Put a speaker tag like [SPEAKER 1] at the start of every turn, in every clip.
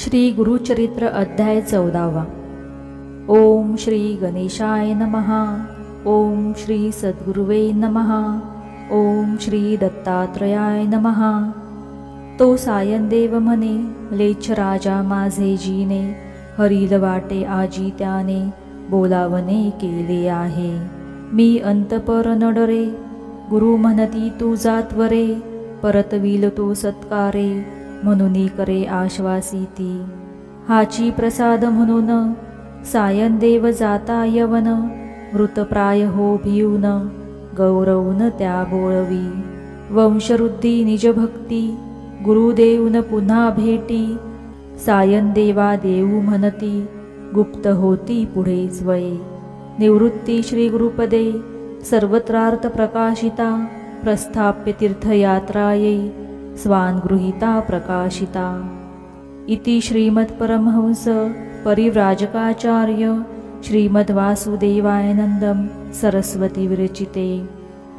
[SPEAKER 1] श्री गुरुचरित्र अध्याय चौदावा. ओम श्री गणेशाय नमहा ओम श्री सद्गुरुवे नमहा ओम श्री दत्तात्रयाय नमहा तो सायनदेव म्हणे लेच राजा माझे जीने हरिल वाटे आजी त्याने बोलावणे केले आहे. मी अंतपर नडरे गुरु म्हणती तू जात्वरे परतविल तो सत्कारे. म्हणून करे आश्वासी ती. हाची प्रसाद म्हणून सायनदेव जाता यवन मृतप्राय हो भिऊन गौरवून त्या बोळवी वंशवृद्धी निजभक्ती गुरुदेऊन पुन्हा भेटी. सायनदेवा देऊ म्हणती गुप्त होती पुढे स्वये. निवृत्ती श्री गुरुपदे सर्वत्रार्थ प्रकाशिता प्रस्थाप्य तीर्थयात्रायै. स्वान्गृहीता प्रकाशिता. इति श्रीमत्परमहंस परिव्राजकाचार्य श्रीमद्वासुदेवायनन्दं सरस्वती विरचिते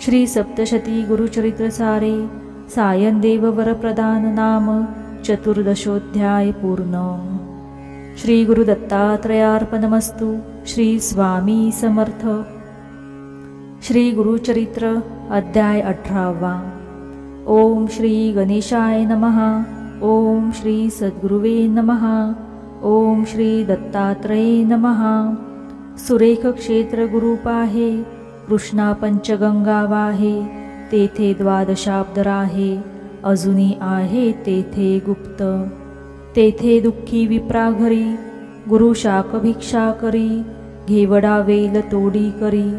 [SPEAKER 1] श्रीसप्तशती गुरुचरित्रसारे सायनदेव वरप्रदान नाम चतुर्दशोऽध्याय पूर्ण. श्री गुरुदत्तात्रयार्पणमस्तु श्री स्वामी समर्थ. श्री गुरुचरित्र अध्याय अठरावा. ओम श्री गणेशाय नमः। ओम श्री सद्गुरुवे नमः। ओम श्री दत्तात्रये नमः। सुरेख क्षेत्र गुरुपाहे कृष्णा पंचगंगा वाहे तेथे द्वादशाब्दर आहे अजुनी आहे तेथे गुप्त। तेथे दुःखी विप्रा घरी गुरु शाक भिक्षा करी घेवडा वेल तोडी करी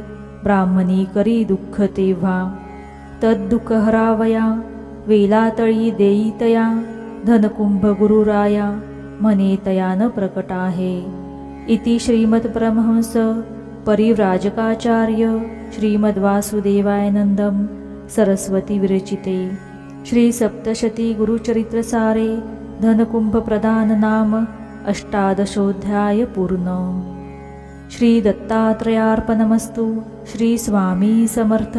[SPEAKER 1] ब्राह्मणी करी दुःख तेव्हा। तद्दुःखहरावया वेलातळी देईतया धनकुंभ गुरुराया म्हणे प्रकट आहे इति श्रीमद्ब्रह्मंस परिव्राजकाचार्य श्रीमद्वासुदेवायनन्दं सरस्वती विरचिते. श्रीसप्तशती गुरुचरित्रसारे धनकुंभप्रधान नाम अष्टादशोध्याय पूर्ण. श्री दत्तात्रयार्पणमस्तु श्री स्वामी समर्थ.